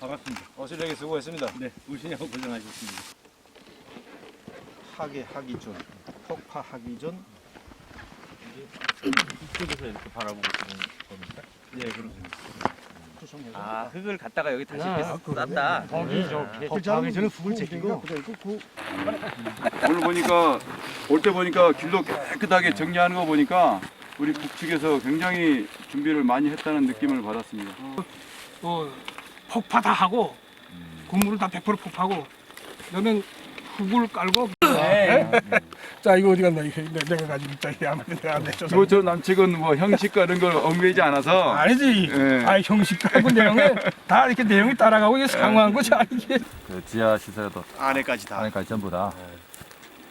반갑습니다. 어실에게 수고했습니다. 네, 우신하고 고생하셨습니다. 하게 하기 전, 폭파하기 전. 이쪽에서 이렇게 바라보고 있는 겁니까? 네, 그렇습니다. 아, 흙을 갖다가 여기 다시 아, 계속 그러네. 놨다. 거기 저 아. 개척하기 전에 북을 제끼고 오늘 보니까 올 때 보니까 길도 깨끗하게 정리하는 거 보니까 우리 북측에서 굉장히 준비를 많이 했다는 느낌을 받았습니다. 어, 폭파 다 하고 건물을 다 100% 폭파하고 그다음에 흙을 깔고 네. 자 이거 어디 갔나? 이거 내- 내가 가지고 있다. 이게 아마 내가 안 냈죠 뭐저 남측은 뭐 형식과 이런 걸 얽매이지 않아서. 아니지. 예. 아 형식 깔고 내용에 다 이렇게 내용이 따라가고 이게 상황한 거지 아니게. 그 지하 시설도 안에까지 다. 안에까지 전부 다.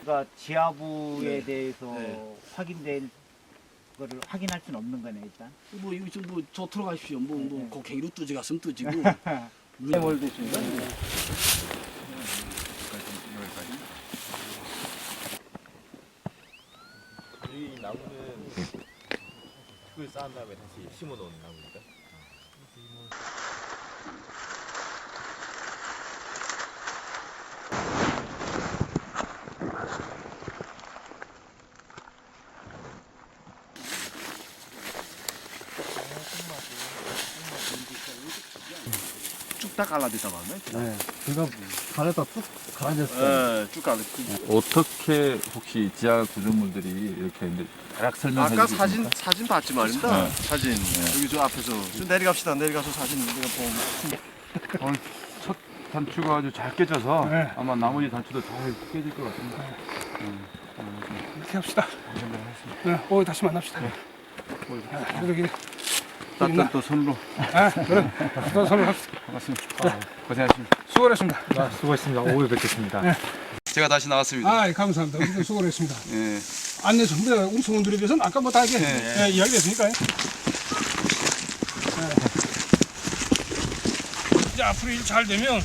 그러니까 지하부에 대해서 확인된 거를 확인할 수는 없는 거네 일단. 뭐 이거 좀뭐저 들어가십시오. 뭐뭐 곡괭이로 뚜지 갔으면 뚜지고. 해월 됐습니다. 이 나무는 흙을 쌓은 다음에 다시 심어 놓은 나무입니다. 다 갈라지다 말네. 네. 제가 가래다 쭉 가라졌어요. 예, 쭉 갈라. 어떻게 혹시 지하 구조물들이 이렇게 이제 대략 설명해 아까 주실 사진? 사진 봤지 말입니다. 네. 사진 여기 저 앞에서 좀 내려갑시다. 내려가서 사진 우리가 보면 오늘 첫 단추가 아주 잘 깨져서 네. 아마 나머지 단추도 잘 깨질 것 같습니다. 이렇게 합시다 네, 오늘 다시 만납시다 네, 여기 따뜻한 또 손으로 아 그래 또 손을 합시다 반갑습니다. 고생하셨습니다. 수고하셨습니다 수고했습니다. 오후에 뵙겠습니다. 제가 다시 나왔습니다. 아 감사합니다 우리도 수고했습니다 예. 안내 전부 다 성원들에 대해서는 아까 뭐다 이렇게 네. 예, 이야기 됐으니까요. 네. 이제 앞으로 일 잘 되면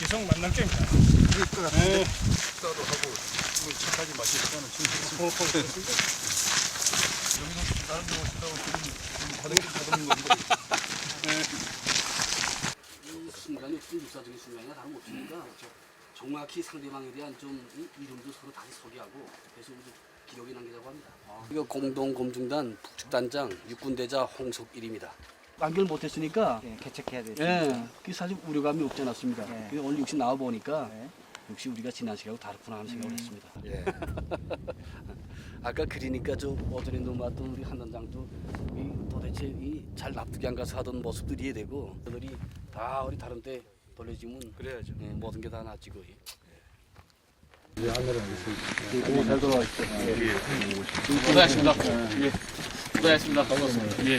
계속 만날 겁니다. 네. 이 순간이 어떤 육사적인 순간이나 다름없으니까 정확히 상대방에 대한 좀 이- 이름도 서로 다시 소개하고 그래서 우리 기록에 남기자고 합니다. 이거 공동검증단 북측단장 육군대자 홍석일입니다. 완결 못했으니까 예, 개척해야 돼. 예, 그 사실 우려감이 없지 않았습니다. 예. 그래서 오늘 역시 나와 보니까 네. 역시 우리가 지난 시간하고 다르구나 하는 생각을 했습니다. 예. 아까 그리니까 저 어전에 넘어왔던 우리 한 단장도 이 도대체 이 잘 납득이 안 가서 하던 모습들이 이해되고 그들이 다 우리 다른 때 돌려지면 그래야죠. 예, 모든 게 다 낫지 거의. 고생하셨습니다. 예. 고생하셨습니다. 반갑습니다. 예.